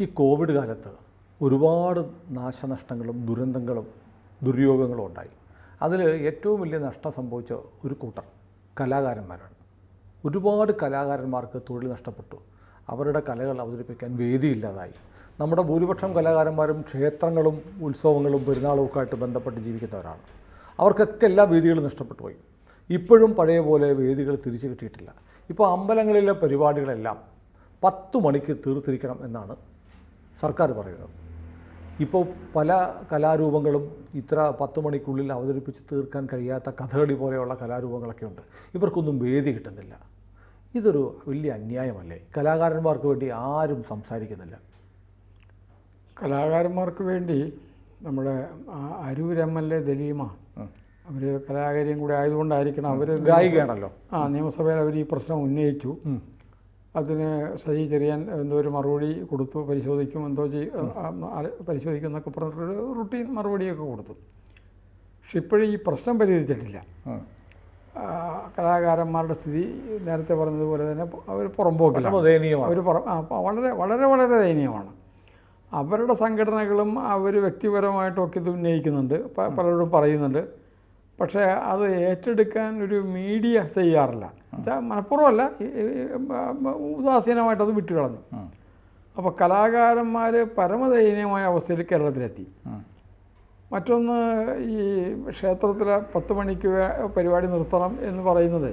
ഈ കോവിഡ് കാലത്ത് ഒരുപാട് നാശനഷ്ടങ്ങളും ദുരന്തങ്ങളും ദുര്യോഗങ്ങളും ഉണ്ടായി. അതിൽ ഏറ്റവും വലിയ നഷ്ടം സംഭവിച്ച ഒരു കൂട്ടർ കലാകാരന്മാരാണ്. ഒരുപാട് കലാകാരന്മാർക്ക് തൊഴിൽ നഷ്ടപ്പെട്ടു. അവരുടെ കലകൾ അവതരിപ്പിക്കാൻ വേദിയില്ലാതായി. നമ്മുടെ ഭൂരിപക്ഷം കലാകാരന്മാരും ക്ഷേത്രങ്ങളും ഉത്സവങ്ങളും പെരുന്നാളും ഒക്കെ ആയിട്ട് ബന്ധപ്പെട്ട് ജീവിക്കുന്നവരാണ്. അവർക്കൊക്കെ എല്ലാ വേദികളും നഷ്ടപ്പെട്ടു പോയി. ഇപ്പോഴും പഴയ പോലെ വേദികൾ തിരിച്ചു കിട്ടിയിട്ടില്ല. ഇപ്പോൾ അമ്പലങ്ങളിലെ പരിപാടികളെല്ലാം പത്ത് മണിക്ക് തീർത്തിരിക്കണം എന്നാണ് സർക്കാർ പറയുന്നത്. ഇപ്പോൾ പല കലാരൂപങ്ങളും ഇത്ര പത്ത് മണിക്കുള്ളിൽ അവതരിപ്പിച്ച് തീർക്കാൻ കഴിയാത്ത കഥകളി പോലെയുള്ള കലാരൂപങ്ങളൊക്കെ ഉണ്ട്. ഇവർക്കൊന്നും വേദി കിട്ടുന്നില്ല. ഇതൊരു വലിയ അന്യായമല്ലേ? കലാകാരന്മാർക്ക് വേണ്ടി ആരും സംസാരിക്കുന്നില്ല. കലാകാരന്മാർക്ക് വേണ്ടി നമ്മുടെ Aroor M L A Dalima അവർ കലാകാരിയും കൂടെ ആയതുകൊണ്ടായിരിക്കണം അവർ ഗായികയാണല്ലോ. ആ നിയമസഭയിൽ അവർ ഈ പ്രശ്നം ഉന്നയിച്ചു. അതിന് സജി ചെറിയാൻ എന്തോ ഒരു മറുപടി കൊടുത്തു പരിശോധിക്കും എന്തോ ചെയ് പരിശോധിക്കും എന്നൊക്കെ പറഞ്ഞിട്ടൊരു റുട്ടീൻ മറുപടിയൊക്കെ കൊടുത്തു. പക്ഷെ ഇപ്പോഴും ഈ പ്രശ്നം പരിഹരിച്ചിട്ടില്ല. കലാകാരന്മാരുടെ സ്ഥിതി നേരത്തെ പറഞ്ഞതുപോലെ തന്നെ അവർ പുറമ്പോക്കിലാണ് അവർ വളരെ വളരെ വളരെ ദയനീയമാണ്. അവരുടെ സംഘടനകളും അവർ വ്യക്തിപരമായിട്ടൊക്കെ ഇത് ഉന്നയിക്കുന്നുണ്ട് പലരോടും പറയുന്നുണ്ട്. പക്ഷേ അത് ഏറ്റെടുക്കാൻ ഒരു മീഡിയ ചെയ്യാറില്ല എന്നുവെച്ചാൽ മനഃപൂർവമല്ല ഉദാസീനമായിട്ടത് വിട്ടുകളഞ്ഞു. അപ്പോൾ കലാകാരന്മാർ പരമദയനീയമായ അവസ്ഥയിൽ കേരളത്തിലെത്തി. മറ്റൊന്ന് ഈ ക്ഷേത്രത്തിലെ പത്ത് മണിക്ക് പരിപാടി നിർത്തണം എന്ന് പറയുന്നത്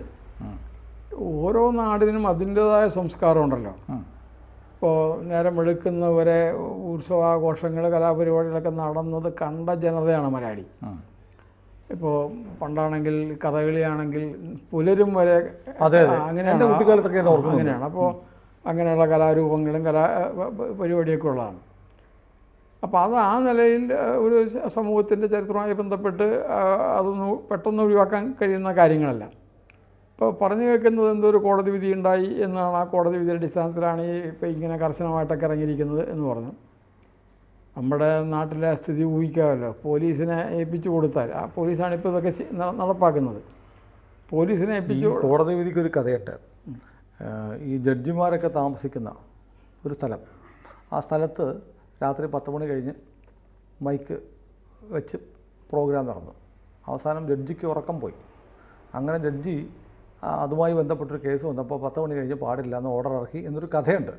ഓരോ നാടിനും അതിന്റേതായ സംസ്കാരമുണ്ടല്ലോ ഉണ്ടല്ലോ ഇപ്പോൾ നേരം വെളുക്കുന്നവരെ ഉത്സവാഘോഷങ്ങൾ കലാപരിപാടികളൊക്കെ നടന്നത് കണ്ട ജനതയാണ് മലയാളി. ഇപ്പോൾ പണ്ടാണെങ്കിൽ കഥകളിയാണെങ്കിൽ പുലരും വരെ അങ്ങനെയാണ്. കുട്ടിക്കാലത്തൊക്കെ അങ്ങനെയാണ്. അപ്പോൾ അങ്ങനെയുള്ള കലാരൂപങ്ങളും കലാ പരിപാടിയൊക്കെ ഉള്ളതാണ്. അപ്പോൾ അത് ആ നിലയിൽ ഒരു സമൂഹത്തിന്റെ ചരിത്രവുമായി ബന്ധപ്പെട്ട് അതൊന്ന് പെട്ടെന്ന് ഒഴിവാക്കാൻ കഴിയുന്ന കാര്യങ്ങളല്ല. ഇപ്പോൾ പറഞ്ഞു കേൾക്കുന്നത് എന്തോ ഒരു കോടതി വിധി ഉണ്ടായി എന്നാണ് ആ കോടതി വിധിയുടെ അടിസ്ഥാനത്തിലാണ് ഈ ഇപ്പോൾ ഇങ്ങനെ കർശനമായിട്ടൊക്കെ ഇറങ്ങിയിരിക്കുന്നത് എന്ന് പറഞ്ഞു. നമ്മുടെ നാട്ടിലെ സ്ഥിതി ഊഹിക്കാമല്ലോ. പോലീസിനെ ഏൽപ്പിച്ചു കൊടുത്താൽ ആ പോലീസാണ് ഇപ്പോൾ ഇതൊക്കെ നടപ്പാക്കുന്നത്. പോലീസിനെ ഏൽപ്പിച്ചു കോടതി വിധിക്ക് ഒരു കഥയുണ്ട്. ഈ ജഡ്ജിമാരൊക്കെ താമസിക്കുന്ന ഒരു സ്ഥലം. ആ സ്ഥലത്ത് രാത്രി പത്ത് മണി കഴിഞ്ഞ് മൈക്ക് വെച്ച് പ്രോഗ്രാം നടന്നു. അവസാനം ജഡ്ജിക്ക് ഉറക്കം പോയി. അങ്ങനെ ജഡ്ജി അതുമായി ബന്ധപ്പെട്ടൊരു കേസ് വന്നപ്പോൾ പത്ത് മണി കഴിഞ്ഞ് പാടില്ല എന്ന് ഓർഡർ ഇറക്കി എന്നൊരു കഥയുണ്ട്.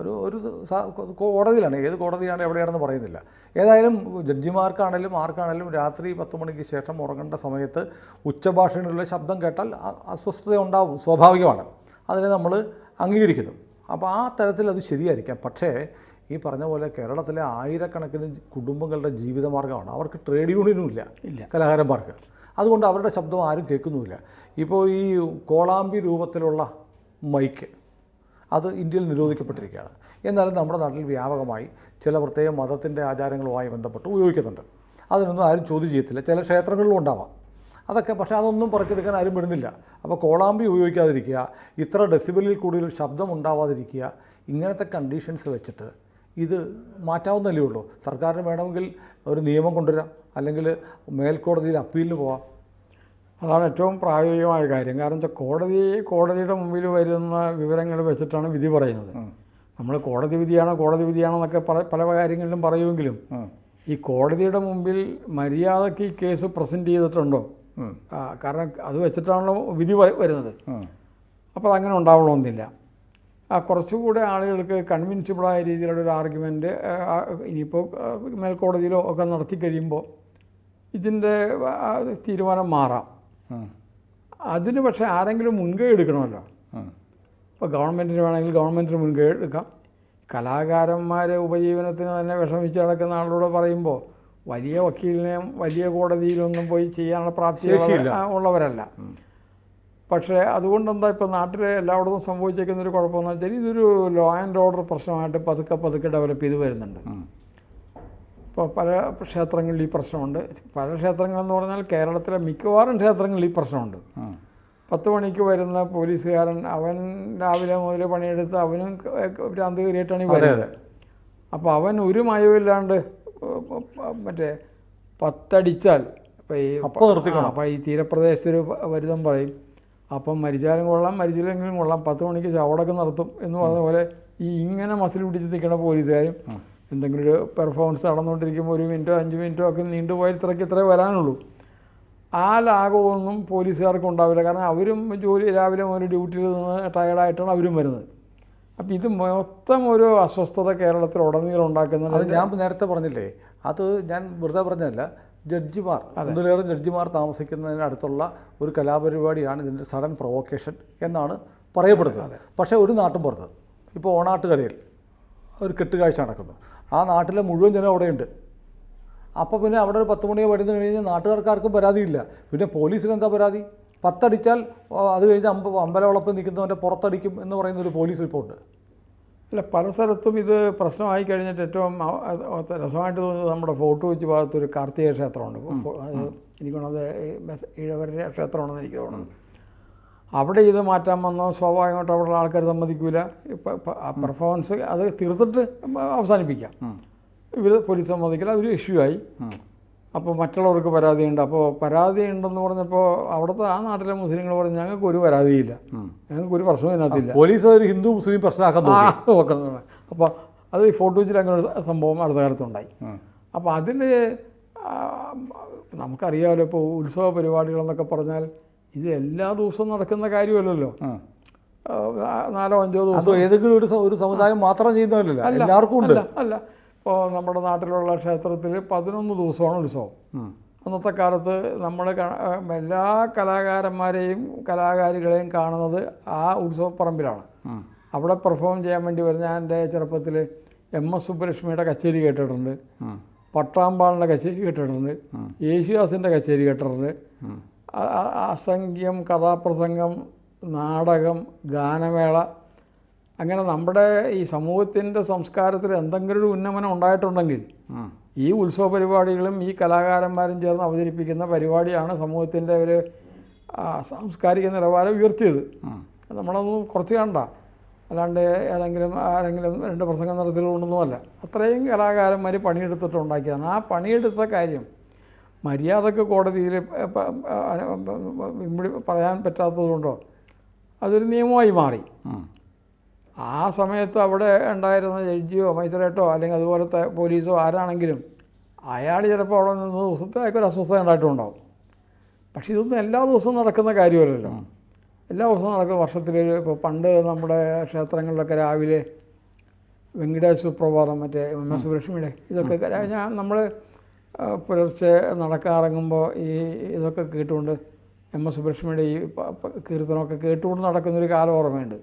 ഒരു ഒരു കോടതിയിലാണ്. ഏത് കോടതിയാണ് എവിടെയാണെന്ന് പറയുന്നില്ല. ഏതായാലും ജഡ്ജിമാർക്കാണേലും ആർക്കാണേലും രാത്രി പത്ത് മണിക്ക് ശേഷം ഉറങ്ങേണ്ട സമയത്ത് ഉച്ചഭാഷണിലുള്ള ശബ്ദം കേട്ടാൽ അസ്വസ്ഥത ഉണ്ടാവും സ്വാഭാവികമാണ്. അതിനെ നമ്മൾ അംഗീകരിക്കുന്നു. അപ്പോൾ ആ തരത്തിൽ അത് ശരിയായിരിക്കാം. പക്ഷേ ഈ പറഞ്ഞ പോലെ കേരളത്തിലെ ആയിരക്കണക്കിന് കുടുംബങ്ങളുടെ ജീവിതമാർഗമാണ് അവർക്ക് ട്രേഡ് യൂണിയനും ഇല്ല ഇല്ല. കലാകാരന്മാർക്ക്. അതുകൊണ്ട് അവരുടെ ശബ്ദം ആരും കേൾക്കുന്നുമില്ല. ഇപ്പോൾ ഈ കോളാമ്പി രൂപത്തിലുള്ള മൈക്ക് അത് ഇന്ത്യയിൽ നിരോധിക്കപ്പെട്ടിരിക്കുകയാണ്. എന്നാലും നമ്മുടെ നാട്ടിൽ വ്യാപകമായി ചില പ്രത്യേക മതത്തിന്റെ ആചാരങ്ങളുമായി ബന്ധപ്പെട്ട് ഉപയോഗിക്കുന്നുണ്ട്. അതിനൊന്നും ആരും ചോദ്യം ചെയ്യത്തില്ല. ചില ക്ഷേത്രങ്ങളിലും ഉണ്ടാവാം. അതൊക്കെ പക്ഷേ അതൊന്നും പറിച്ചെടുക്കാൻ ആരും വിടുന്നില്ല. അപ്പോൾ കോളാമ്പി ഉപയോഗിക്കാതിരിക്കുക ഇത്ര ഡെസിബലിൽ കൂടുതൽ ശബ്ദം ഉണ്ടാവാതിരിക്കുക ഇങ്ങനത്തെ കണ്ടീഷൻസ് വെച്ചിട്ട് ഇത് മാറ്റാവുന്നല്ലേ ഉള്ളൂ. സർക്കാരിന് വേണമെങ്കിൽ ഒരു നിയമം കൊണ്ടുവരാം. അല്ലെങ്കിൽ മേൽക്കോടതിയിൽ അപ്പീലിന് പോവാം. അതാണ് ഏറ്റവും പ്രായോഗികമായ കാര്യം. കാരണം വെച്ചാൽ കോടതി കോടതിയുടെ മുമ്പിൽ വരുന്ന വിവരങ്ങൾ വെച്ചിട്ടാണ് വിധി പറയുന്നത്. നമ്മൾ കോടതി വിധിയാണോ കോടതി വിധിയാണെന്നൊക്കെ പല പല കാര്യങ്ങളിലും പറയുമെങ്കിലും ഈ കോടതിയുടെ മുമ്പിൽ മര്യാദയ്ക്ക് ഈ കേസ് പ്രസന്റ് ചെയ്തിട്ടുണ്ടോ? കാരണം അത് വെച്ചിട്ടാണല്ലോ വിധി വരുന്നത്. അപ്പോൾ അതങ്ങനെ ഉണ്ടാവണമെന്നില്ല. ആ കുറച്ചുകൂടെ ആളുകൾക്ക് കൺവിൻസിബിളായ രീതിയിലുള്ള ഒരു ആർഗ്യുമെന്റ് ഇനിയിപ്പോൾ മേൽക്കോടതിയിലോ ഒക്കെ നടത്തി കഴിയുമ്പോൾ ഇതിന്റെ തീരുമാനം മാറാം. അതിന് പക്ഷേ ആരെങ്കിലും മുൻകൈ എടുക്കണമല്ലോ. ഇപ്പോൾ ഗവൺമെന്റിന് വേണമെങ്കിൽ ഗവൺമെന്റിന് മുൻകൈ എടുക്കാം കലാകാരന്മാരെ ഉപജീവനത്തിന് തന്നെ വിഷമിച്ച് നടക്കുന്ന ആളോട് പറയുമ്പോൾ വലിയ വക്കീലിനെയും വലിയ കോടതിയിലൊന്നും പോയി ചെയ്യാനുള്ള പ്രാപ്തി. ഉള്ളവരല്ല പക്ഷേ അതുകൊണ്ടെന്താ ഇപ്പോൾ നാട്ടിൽ എല്ലായിടത്തും സംഭവിച്ചേക്കുന്നൊരു കുഴപ്പമെന്ന് വെച്ചാൽ ഇതൊരു ലോ ആൻഡ് ഓർഡർ പ്രശ്നമായിട്ട് പതുക്കെ പതുക്കെ ഡെവലപ്പ് ചെയ്ത് വരുന്നുണ്ട്. ഇപ്പോൾ പല ക്ഷേത്രങ്ങളിൽ ഈ പ്രശ്നമുണ്ട്. പല ക്ഷേത്രങ്ങളെന്ന് പറഞ്ഞാൽ കേരളത്തിലെ മിക്കവാറും ക്ഷേത്രങ്ങളിൽ ഈ പ്രശ്നമുണ്ട്. പത്ത് മണിക്ക് വരുന്ന പോലീസുകാരൻ അവൻ രാവിലെ മുതൽ പണിയെടുത്ത് അവനും ഭ്രാന്ത് കയറിയിട്ടാണ് വരുന്നത്. അപ്പോൾ അവൻ ഒരു മയവില്ലാണ്ട് മറ്റേ പത്തടിച്ചാൽ ഇപ്പോൾ ഈ. അപ്പോൾ ഈ തീരപ്രദേശത്തൊരു വരുതം പറയും അപ്പം മരിച്ചാലും കൊള്ളാം മരിച്ചില്ലെങ്കിലും കൊള്ളാം പത്ത് മണിക്ക് ചവടൊക്കെ നടത്തും എന്ന് പറഞ്ഞ പോലെ ഈ ഇങ്ങനെ മസിൽ പിടിച്ച് നിൽക്കുന്ന പോലീസുകാരും എന്തെങ്കിലും ഒരു പെർഫോമൻസ് നടന്നുകൊണ്ടിരിക്കുമ്പോൾ ഒരു മിനിറ്റോ അഞ്ച് മിനിറ്റോ ഒക്കെ നീണ്ടുപോയാൽ ഇത്രയ്ക്ക് ഇത്രേ വരാനുള്ളൂ. ആ ലാഘവമൊന്നും പോലീസുകാർക്ക് ഉണ്ടാവില്ല. കാരണം അവരും ജോലി രാവിലെ മുതൽ ഡ്യൂട്ടിയിൽ നിന്ന് ടയർഡായിട്ടാണ് അവരും വരുന്നത്. അപ്പം ഇത് മൊത്തം ഒരു അസ്വസ്ഥത കേരളത്തിൽ ഉടനീളം അത് ഞാൻ നേരത്തെ പറഞ്ഞില്ലേ അത് ഞാൻ വെറുതെ പറഞ്ഞതല്ല ജഡ്ജിമാർ ഒന്നിലേറെ ജഡ്ജിമാർ താമസിക്കുന്നതിനടുത്തുള്ള ഒരു കലാപരിപാടിയാണ് ഇതിന്റെ സഡൻ പ്രൊവോക്കേഷൻ എന്നാണ് പറയപ്പെടുന്നത്. പക്ഷേ ഒരു നാട്ടും പുറത്ത്. ഇപ്പോൾ ഓണാട്ടുകരയിൽ ഒരു കെട്ടുകാഴ്ച നടക്കുന്നു. ആ നാട്ടിലെ മുഴുവൻ ജനം അവിടെയുണ്ട്. അപ്പോൾ പിന്നെ അവിടെ ഒരു പത്ത് മണിയോ വരുന്ന കഴിഞ്ഞാൽ നാട്ടുകാർക്കാർക്കും പരാതിയില്ല. പിന്നെ പോലീസിന് എന്താ പരാതി? പത്തടിച്ചാൽ അത് കഴിഞ്ഞ് അമ്പ അമ്പലവളപ്പ് നിൽക്കുന്നവന്റെ പുറത്തടിക്കും എന്ന് പറയുന്ന ഒരു പോലീസ് റിപ്പോർട്ട്. അല്ല പല സ്ഥലത്തും ഇത് പ്രശ്നമായി കഴിഞ്ഞിട്ട് ഏറ്റവും രസമായിട്ട് തോന്നുന്നത് നമ്മുടെ ഫോട്ടോ വെച്ച് ഭാഗത്ത് ഒരു കാർത്തിക ക്ഷേത്രമുണ്ട്. ഫോ- അത് എനിക്ക് തോന്നുന്നത് ഈഴവരുടെ ക്ഷേത്രമാണെന്ന് എനിക്ക് തോന്നുന്നു. അവിടെ ഇത് മാറ്റാൻ വന്നോ സ്വാഭാവികമായിട്ട് അവിടെയുള്ള ആൾക്കാർ സമ്മതിക്കൂല. ഇപ്പം ഇപ്പം പെർഫോമൻസ് അത് തീർത്തിട്ട് അവസാനിപ്പിക്കാം. ഇവർ പോലീസ് സമ്മതിക്കില്ല അതൊരു ഇഷ്യൂ ആയി. അപ്പോൾ മറ്റുള്ളവർക്ക് പരാതിയുണ്ട്. അപ്പോൾ പരാതി ഉണ്ടെന്ന് പറഞ്ഞപ്പോൾ അവിടുത്തെ ആ നാട്ടിലെ മുസ്ലിങ്ങൾ പറഞ്ഞു ഞങ്ങൾക്ക് ഒരു പരാതിയില്ല. ഞങ്ങൾക്ക് ഒരു പ്രശ്നവും ഇതിനകത്തില്ല പോലീസ് ഒരു ഹിന്ദു മുസ്ലിം പ്രശ്നമാക്കാൻ നോക്കുന്നുണ്ട് നോക്കി. അപ്പോൾ അത് ഈ ഫോട്ടോ വെച്ചിട്ട് അങ്ങനെ ഒരു സംഭവം അടുത്ത കാലത്തുണ്ടായി അപ്പോൾ അതിൽ നമുക്കറിയാമല്ലോ ഇപ്പോൾ ഉത്സവ പരിപാടികളെന്നൊക്കെ പറഞ്ഞാൽ ഇത് എല്ലാ ദിവസവും നടക്കുന്ന കാര്യമല്ലല്ലോ. നാലോ അഞ്ചോ ദിവസം. ഏതെങ്കിലും ഒരു ഒരു സമുദായം മാത്രം ചെയ്യുന്നതല്ല എല്ലാവർക്കും ഉണ്ട്. അല്ല ഇപ്പോൾ നമ്മുടെ നാട്ടിലുള്ള ക്ഷേത്രത്തിൽ പതിനൊന്ന് ദിവസമാണ് ഉത്സവം. അന്നത്തെ കാലത്ത് നമ്മൾ എല്ലാ കലാകാരന്മാരെയും കലാകാരികളെയും കാണുന്നത് ആ ഉത്സവപ്പറമ്പിലാണ്. അവിടെ പെർഫോം ചെയ്യാൻ വേണ്ടി വരുന്ന ഞാൻ എന്റെ ചെറുപ്പത്തിൽ എം എസ് സുബ്ബലക്ഷ്മിയുടെ കച്ചേരി കേട്ടിട്ടുണ്ട്. പട്ടാമ്പാളിന്റെ കച്ചേരി കേട്ടിട്ടുണ്ട്. യേശുദാസിന്റെ കച്ചേരി കേട്ടിട്ടുണ്ട്. അസംഖ്യം കഥാപ്രസംഗം നാടകം ഗാനമേള അങ്ങനെ നമ്മുടെ ഈ സമൂഹത്തിന്റെ സംസ്കാരത്തിൽ എന്തെങ്കിലും ഒരു ഉന്നമനം ഉണ്ടായിട്ടുണ്ടെങ്കിൽ ഈ ഉത്സവ പരിപാടികളും ഈ കലാകാരന്മാരും ചേർന്ന് അവതരിപ്പിക്കുന്ന പരിപാടിയാണ് സമൂഹത്തിന്റെ ഒരു സാംസ്കാരിക നിലവാരം ഉയർത്തിയത്. നമ്മളൊന്നും കുറച്ച് കണ്ട. അല്ലാണ്ട് ഏതെങ്കിലും ആരെങ്കിലും രണ്ട് പ്രസംഗം നടത്തിയതുകൊണ്ടൊന്നുമല്ല. അത്രയും കലാകാരന്മാർ പണിയെടുത്തിട്ടുണ്ടാക്കിയതാണ്. ആ പണിയെടുത്ത കാര്യം മര്യാദയ്ക്ക് കോടതിയിൽ പറയാൻ പറ്റാത്തതുകൊണ്ടോ അതൊരു നിയമമായി മാറി. ആ സമയത്ത് അവിടെ ഉണ്ടായിരുന്ന ജഡ്ജിയോ മജിസ്ട്രേറ്റോ അല്ലെങ്കിൽ അതുപോലത്തെ പോലീസോ ആരാണെങ്കിലും അയാൾ ചിലപ്പോൾ അവിടെ നിന്ന് ദിവസത്തേക്ക് ഒരു അസ്വസ്ഥത ഉണ്ടായിട്ടുണ്ടാവും. പക്ഷേ ഇതൊന്നും എല്ലാ ദിവസവും നടക്കുന്ന കാര്യമല്ലല്ലോ. എല്ലാ ദിവസവും നടക്കുന്ന വർഷത്തിലൊരു ഇപ്പോൾ പണ്ട് നമ്മുടെ ക്ഷേത്രങ്ങളിലൊക്കെ രാവിലെ വെങ്കടേശ്വര പ്രഭാതം മറ്റേ എം എസ് ലക്ഷ്മിയുടെ ഇതൊക്കെ ഞാൻ നമ്മൾ പുലർച്ചെ നടക്കാറങ്ങുമ്പോൾ ഈ ഇതൊക്കെ കേട്ടുകൊണ്ട് എം എസ് സുബ്രഹ്മണ്യയുടെ ഈ കീർത്തനമൊക്കെ കേട്ടുകൊണ്ട് നടക്കുന്നൊരു കാലം ഓർമ്മയുണ്ട്.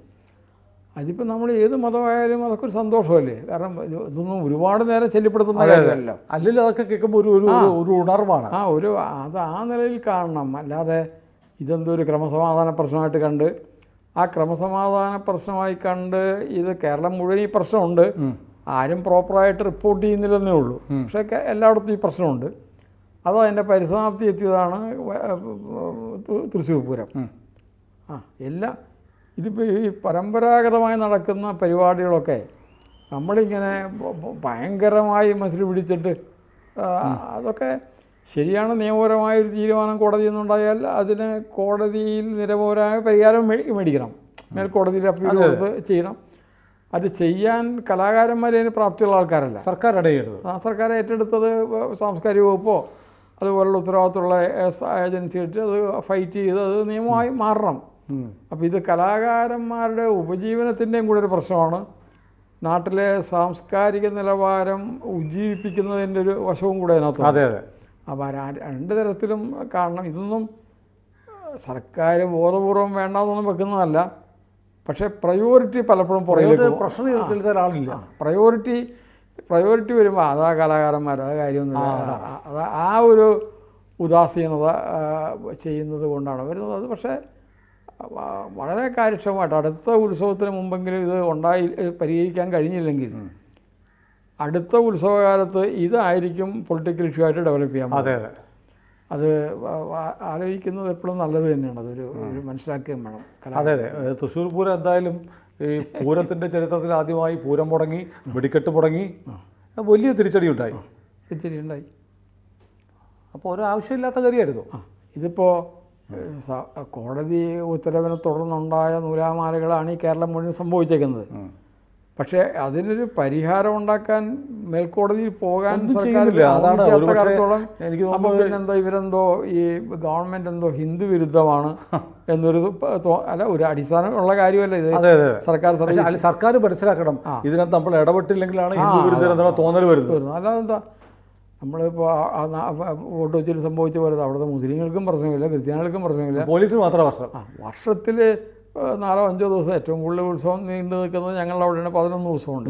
അതിപ്പോൾ നമ്മൾ ഏത് മതമായാലും അതൊക്കെ ഒരു സന്തോഷമല്ലേ? കാരണം ഇതൊന്നും ഒരുപാട് നേരം ശല്യപ്പെടുത്തുന്ന കാര്യമല്ലോ അല്ലെങ്കിൽ അതൊക്കെ കേൾക്കുമ്പോൾ ഒരു ഒരു- ഒരു ഉണർവാണ്. ആ ഒരു അത് ആ നിലയിൽ കാണണം. അല്ലാതെ ഇതെന്തോ ഒരു ക്രമസമാധാന പ്രശ്നമായിട്ട് കണ്ട് ആ ക്രമസമാധാന പ്രശ്നമായി കണ്ട് ഇത് കേരളം മുഴുവൻ ഈ പ്രശ്നമുണ്ട്. ആരും പ്രോപ്പറായിട്ട് റിപ്പോർട്ട് ചെയ്യുന്നില്ലെന്നേ ഉള്ളൂ. പക്ഷേ എല്ലായിടത്തും ഈ പ്രശ്നമുണ്ട്. അത് അതിന്റെ പരിസമാപ്തി എത്തിയതാണ് തൃശ്ശൂർ പൂരം. ആ എല്ലാം ഇതിപ്പോൾ ഈ പരമ്പരാഗതമായി നടക്കുന്ന പരിപാടികളൊക്കെ നമ്മളിങ്ങനെ ഭയങ്കരമായി മനസ്സിൽ പിടിച്ചിട്ട് അതൊക്കെ ശരിയാണ് നിയമപരമായ ഒരു തീരുമാനം കോടതിയിൽ നിന്നുണ്ടായാൽ അതിന് കോടതിയിൽ നിരപരമായ പരിഹാരം മേടിക്കണം. മേൽക്കോടതിയിൽ അപ്പീൽ കൊടുത്ത് ചെയ്യണം. അത് ചെയ്യാൻ കലാകാരന്മാരെ അതിന് പ്രാപ്തിയുള്ള ആൾക്കാരല്ല. സർക്കാർ ഇടപെടുന്നത് ആ സർക്കാർ ഏറ്റെടുത്തത് സാംസ്കാരിക വകുപ്പോ അതുപോലുള്ള ഉത്തരവാദിത്തമുള്ള ഏജൻസി ഇട്ട് അത് ഫൈറ്റ് ചെയ്ത് അത് നിയമമായി മാറണം. അപ്പോൾ ഇത് കലാകാരന്മാരുടെ ഉപജീവനത്തിന്റെയും കൂടെ ഒരു പ്രശ്നമാണ്. നാട്ടിലെ സാംസ്കാരിക നിലവാരം ഉജ്ജീവിപ്പിക്കുന്നതിന്റെ ഒരു വശവും കൂടെ അതിനകത്ത് അതെ അതെ. അപ്പോൾ ആ രണ്ട് തരത്തിലും കാരണം ഇതൊന്നും സർക്കാർ ബോധപൂർവം വേണ്ടാന്നൊന്നും വെക്കുന്നതല്ല. പക്ഷേ പ്രയോറിറ്റി പലപ്പോഴും പുറകിലേക്ക്. പ്രശ്നം ആളില്ല പ്രയോറിറ്റി പ്രയോറിറ്റി വരുമ്പോൾ അതാ കലാകാരന്മാർ ആ കാര്യമൊന്നുമില്ല. അത്. ആ ഒരു ഉദാസീനത ചെയ്യുന്നത് കൊണ്ടാണ് വരുന്നത്. അത് പക്ഷേ വളരെ കാര്യക്ഷമമായിട്ട് അടുത്ത ഉത്സവത്തിന് മുമ്പെങ്കിലും ഇത് ഉണ്ടായി പരിഹരിക്കാൻ കഴിഞ്ഞില്ലെങ്കിൽ അടുത്ത ഉത്സവകാലത്ത് ഇതായിരിക്കും പൊളിറ്റിക്കൽ ഇഷ്യൂ ആയിട്ട് ഡെവലപ്പ് ചെയ്യാൻ അതെ അതെ. അത് ആലോചിക്കുന്നത് എപ്പോഴും നല്ലത് തന്നെയാണ്. അതൊരു ഒരു മനസ്സിലാക്കുകയും വേണം. അതെ അതെ. തൃശ്ശൂർ പൂരം എന്തായാലും ഈ പൂരത്തിന്റെ ചരിത്രത്തിൽ ആദ്യമായി പൂരം മുടങ്ങി വെടിക്കെട്ട് മുടങ്ങി വലിയ തിരിച്ചടി ഉണ്ടായി തിരിച്ചടി ഉണ്ടായി അപ്പോൾ ഒരു ആവശ്യമില്ലാത്ത കാര്യമായിരുന്നു. ഇതിപ്പോൾ കോടതി ഉത്തരവിനെ തുടർന്നുണ്ടായ നൂലാമാലകളാണ് ഈ കേരളം മുഴുവൻ സംഭവിച്ചേക്കുന്നത്. പക്ഷേ അതിനൊരു പരിഹാരം ഉണ്ടാക്കാൻ മേൽക്കോടതിയിൽ പോകാൻ സർക്കാരില്ല അതാണ് എനിക്ക് പിന്നെന്തോ ഇവരെന്തോ ഈ ഗവൺമെന്റ് എന്തോ ഹിന്ദു വിരുദ്ധമാണ് എന്നൊരു അല്ല ഒരു അടിസ്ഥാനമുള്ള കാര്യമല്ല ഇത്. സർക്കാർ സർക്കാർ മനസ്സിലാക്കണം. ഇതിനകത്ത് നമ്മൾ ഇടപെട്ടില്ലെങ്കിലാണ് ഹിന്ദു തോന്നൽ വരുന്നത്. അല്ലാതെന്താ? നമ്മളിപ്പോൾ വോട്ട് വെച്ചിട്ട് സംഭവിച്ച പോലെ അവിടുത്തെ മുസ്ലിങ്ങൾക്കും പ്രശ്നമില്ല ക്രിസ്ത്യാനികൾക്കും പ്രശ്നമില്ല. പോലീസിന് മാത്രം വർഷം ആ വർഷത്തിൽ നാലോ അഞ്ചോ ദിവസം ഏറ്റവും കൂടുതൽ ഉത്സവം നീണ്ടു നിൽക്കുന്നത് ഞങ്ങളുടെ അവിടെയാണ് പതിനൊന്ന് ദിവസമുണ്ട്.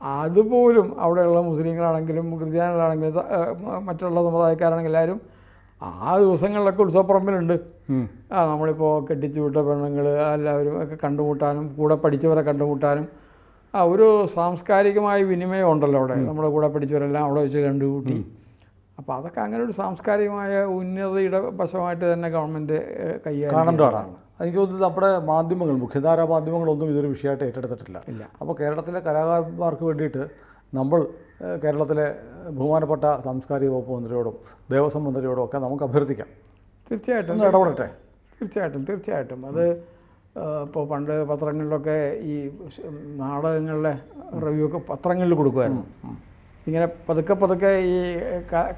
അതുപോലും അവിടെയുള്ള മുസ്ലിങ്ങളാണെങ്കിലും ക്രിസ്ത്യാനികളാണെങ്കിലും മറ്റുള്ള സമുദായക്കാരാണെങ്കിലും എല്ലാവരും ആ ദിവസങ്ങളിലൊക്കെ ഉത്സവപ്പറമ്പിലുണ്ട്. ആ നമ്മളിപ്പോൾ കെട്ടിച്ചു വിട്ട പെണ്ണുങ്ങൾ എല്ലാവരും ഒക്കെ കണ്ടുമുട്ടാനും കൂടെ പഠിച്ചവരെ കണ്ടുമുട്ടാനും ആ ഒരു സാംസ്കാരികമായ വിനിമയം ഉണ്ടല്ലോ അവിടെ. നമ്മുടെ കൂടെ പഠിച്ചവരെല്ലാം അവിടെ വെച്ച് കണ്ടുകൂട്ടി. അപ്പോൾ അതൊക്കെ അങ്ങനെ ഒരു സാംസ്കാരികമായ ഉന്നതിയുടെ വശമായിട്ട് തന്നെ ഗവൺമെന്റ് കൈകാര്യം കാണേണ്ടതാണ് എനിക്ക് തോന്നുന്നത് നമ്മുടെ മാധ്യമങ്ങൾ മുഖ്യധാരാ മാധ്യമങ്ങളൊന്നും ഇതൊരു വിഷയമായിട്ട് ഏറ്റെടുത്തിട്ടില്ല. അപ്പോൾ കേരളത്തിലെ കലാകാരന്മാർക്ക് വേണ്ടിയിട്ട് നമ്മൾ കേരളത്തിലെ ബഹുമാനപ്പെട്ട സാംസ്കാരിക വകുപ്പ് മന്ത്രിയോടും ദേവസ്വം മന്ത്രിയോടും ഒക്കെ നമുക്ക് അഭ്യർത്ഥിക്കാം. തീർച്ചയായിട്ടും ഇടപെടട്ടെ? തീർച്ചയായിട്ടും. തീർച്ചയായിട്ടും അത് ഇപ്പോൾ പണ്ട് പത്രങ്ങളിലൊക്കെ ഈ നാടകങ്ങളുടെ റിവ്യൂ ഒക്കെ പത്രങ്ങളിൽ കൊടുക്കുമായിരുന്നു. ഇങ്ങനെ പതുക്കെ പതുക്കെ ഈ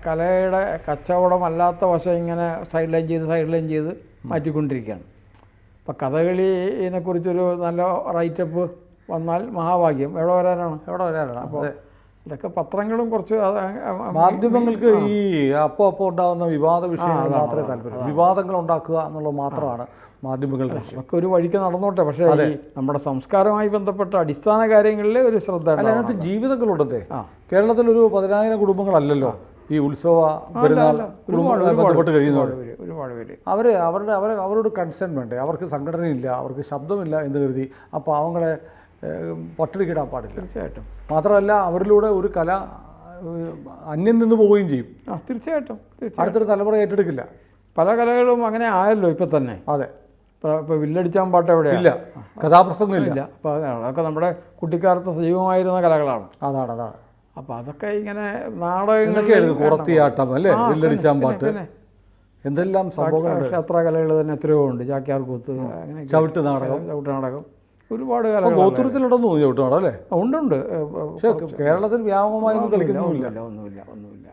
കലയുടെ കച്ചവടമല്ലാത്ത വശം ഇങ്ങനെ സൈഡ് ലൈൻ ചെയ്ത് സൈഡ് ലൈൻ ചെയ്ത് മാറ്റിക്കൊണ്ടിരിക്കുകയാണ്. അപ്പം കഥകളിനെക്കുറിച്ചൊരു നല്ല റൈറ്റപ്പ് വന്നാൽ മഹാഭാഗ്യം. എവിടെ വരാനാണ്? എവിടെ വരാനാണ്? അപ്പോൾ ഇതൊക്കെ പത്രങ്ങളും കുറച്ച് മാധ്യമങ്ങൾക്ക് ഈ അപ്പോൾ അപ്പോൾ ഉണ്ടാകുന്ന വിവാദ വിഷയങ്ങൾ മാത്രമേ താല്പര്യം വിവാദങ്ങൾ ഉണ്ടാക്കുക എന്നുള്ളത് മാത്രമാണ് മാധ്യമങ്ങളുടെ നമുക്ക് ഒരു വഴിക്ക് നടന്നോട്ടെ. പക്ഷേ ഈ നമ്മുടെ സംസ്കാരവുമായി ബന്ധപ്പെട്ട അടിസ്ഥാന കാര്യങ്ങളിൽ ഒരു ശ്രദ്ധ. അതിനകത്ത് ജീവിതങ്ങളുണ്ടേ കേരളത്തിൽ കേരളത്തിലൊരു പതിനായിരം കുടുംബങ്ങളല്ലല്ലോ? ഈ ഉത്സവ പെരുന്നാൾ ബന്ധപ്പെട്ട് കഴിയുന്നവർ അവർ അവരുടെ അവർ അവരോട് കൺസേൺ വേണ്ടേ? അവർക്ക് സംഘടനയില്ല അവർക്ക് ശബ്ദമില്ല എന്ന് കരുതി അപ്പോൾ അവങ്ങളെ പട്ടിണിക്കിടാൻ പാടില്ല. തീർച്ചയായിട്ടും. മാത്രമല്ല അവരിലൂടെ ഒരു കല അന്യം നിന്ന് പോവുകയും ചെയ്യും. തീർച്ചയായിട്ടും അടുത്തൊരു തലമുറ ഏറ്റെടുക്കില്ല. പല കലകളും അങ്ങനെ ആയല്ലോ ഇപ്പം തന്നെ. അതെ. ഇപ്പോൾ വില്ലടിച്ചാൻ പാട്ട് എവിടെ ഇല്ല. കഥാപ്രസംഗം ഇല്ല. ഇല്ല. അപ്പോൾ അതൊക്കെ നമ്മുടെ കുട്ടിക്കാലത്ത് സജീവമായിരുന്ന കലകളാണ്. അതാണ് അതാണ്. അപ്പോൾ അതൊക്കെ ഇങ്ങനെ നാടകങ്ങളൊക്കെ അല്ലേ? പാട്ട്. എന്തെല്ലാം സംഭവങ്ങളുണ്ട്? ക്ഷേത്രകലകൾ തന്നെ എത്രയോ ഉണ്ട്. ചാക്യാർ കൂത്ത് അങ്ങനെ ചവിട്ട് നാടകം. ചവിട്ട് നാടകം. ഒരുപാട് കാലം ഗോത്രത്തിലുണ്ടെന്ന് തോന്നി ചവിട്ട് നാടകം അല്ലേ? ഉണ്ട് ഉണ്ട്. ഏ, ഏ, പക്ഷേ കേരളത്തിൽ വ്യാപകമായൊന്നും കളിക്കുന്നില്ല ഒന്നുമില്ല ഒന്നുമില്ല ഒന്നുമില്ല.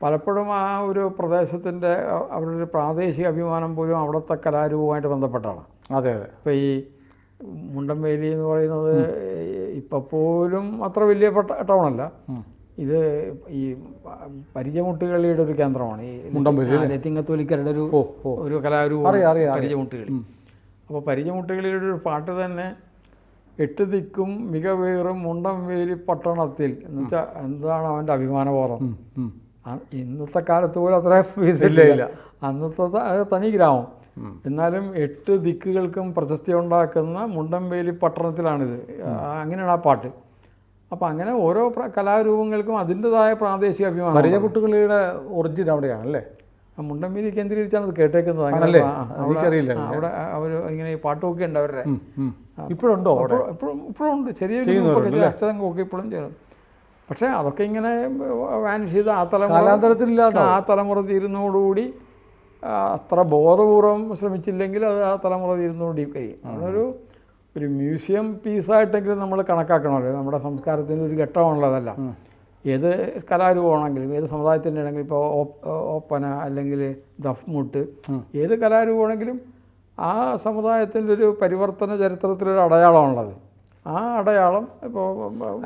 പലപ്പോഴും ആ ഒരു പ്രദേശത്തിന്റെ അവരുടെ ഒരു പ്രാദേശിക അഭിമാനം പോലും അവിടുത്തെ കലാരൂപമായിട്ട് ബന്ധപ്പെട്ടാണ് അതെ അതെ. ഇപ്പോൾ ഈ മുണ്ടംവേലി എന്ന് പറയുന്നത് ഇപ്പം പോലും അത്ര വലിയ ടൗണല്ല. ഇത് ഈ പരിചയമുട്ടുകളിയുടെ ഒരു കേന്ദ്രമാണ്. ഈ ലത്തിങ്ങത്തോലിക്കരുടെ ഒരു ഒരു കലാരൂപം. പരിചയമുട്ടുകളി അപ്പോൾ പരിചയമുട്ടുകളിയുടെ ഒരു പാട്ട് തന്നെ എട്ട് ദിക്കും മികവേറും മുണ്ടംവേലി പട്ടണത്തിൽ. എന്ന് വെച്ചാൽ എന്താണ് അവന്റെ അഭിമാനബോധം? ഇന്നത്തെ കാലത്ത് പോലും അത്ര ഫീസ് ഇല്ല, ഇല്ല. അന്നത്തെ തനി ഗ്രാമം. എന്നാലും എട്ട് ദിക്കുകൾക്കും പ്രശസ്തി ഉണ്ടാക്കുന്ന മുണ്ടംവേലി പട്ടണത്തിലാണിത് അങ്ങനെയാണ് ആ പാട്ട്. അപ്പം അങ്ങനെ ഓരോ കലാരൂപങ്ങൾക്കും അതിന്റെതായ പ്രാദേശിക അഭിമാനം പരിചയപുട്ടുകളിയുടെ ഒറിജിൻ അവിടെയാണ് അല്ലേ മുണ്ടംവേലി കേന്ദ്രീകരിച്ചാണ് അത് കേട്ടേക്കുന്നത്. അങ്ങനെ എനിക്കറിയില്ല. അവിടെ അവർ ഇങ്ങനെ ഈ പാട്ടുമൊക്കെ ഉണ്ട് അവരുടെ. ഇപ്പോഴുണ്ടോ ഇപ്പോഴും ഇപ്പോഴും ഉണ്ട്. ചെറിയ അക്ഷതങ്ങളൊക്കെ ഇപ്പോഴും ചെയ്യണം. പക്ഷേ അതൊക്കെ ഇങ്ങനെ വാനിഷ് ചെയ്ത് ആ തലമുറ ആ തലമുറ തീരുന്നതോടുകൂടി അത്ര ബോധപൂർവം ശ്രമിച്ചില്ലെങ്കിൽ അത് ആ തലമുറ തീരുന്നതോടി കഴിയും അതൊരു ഒരു മ്യൂസിയം പീസായിട്ടെങ്കിലും നമ്മൾ കണക്കാക്കണമല്ലോ. നമ്മുടെ സംസ്കാരത്തിന്റെ ഒരു ഘട്ടമാണല്ലോ അതല്ല. ഏത് കലാരൂപമാണെങ്കിലും ഏത് സമുദായത്തിന്റെ ആണെങ്കിലും ഇപ്പോൾ ഓപ്പന അല്ലെങ്കിൽ ദഫ്മുട്ട് ഏത് കലാരൂപമാണെങ്കിലും ആ സമുദായത്തിന്റെ ഒരു പരിവർത്തന ചരിത്രത്തിലൊരു അടയാളമാണുള്ളത്. ആ അടയാളം ഇപ്പോൾ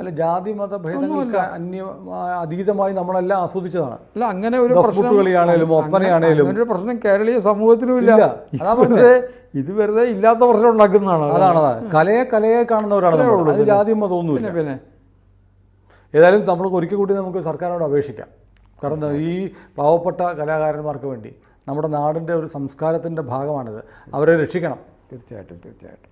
അല്ല ജാതി മത ഭേദങ്ങൾക്ക് അന്യ അതീതമായി നമ്മളെല്ലാം ആസ്വദിച്ചതാണ്. അല്ല അങ്ങനെ ഒരു ദഫ് പ്രശ്നം ഒപ്പനയാണേലും. അങ്ങനെ ഒരു പ്രശ്നം കേരളീയ സമൂഹത്തിനും ഇല്ല. ഇത് വെറുതെ ഇത് വെറുതെ ഇല്ലാത്ത പ്രശ്നം ഉണ്ടാക്കുന്നതാണ് അതാണ് കലയെ കലയെ കാണുന്നവരാണ് ജാതി മതമൊന്നുമില്ല പിന്നെ. ഏതായാലും നമ്മൾ ഒരിക്കൽ കൂടി നമുക്ക് സർക്കാരിനോട് അപേക്ഷിക്കാം. കാരണം ഈ പാവപ്പെട്ട കലാകാരന്മാർക്ക് വേണ്ടി നമ്മുടെ നാടിന്റെ ഒരു സംസ്കാരത്തിന്റെ ഭാഗമാണിത്. അവരെ രക്ഷിക്കണം. തീർച്ചയായിട്ടും തീർച്ചയായിട്ടും.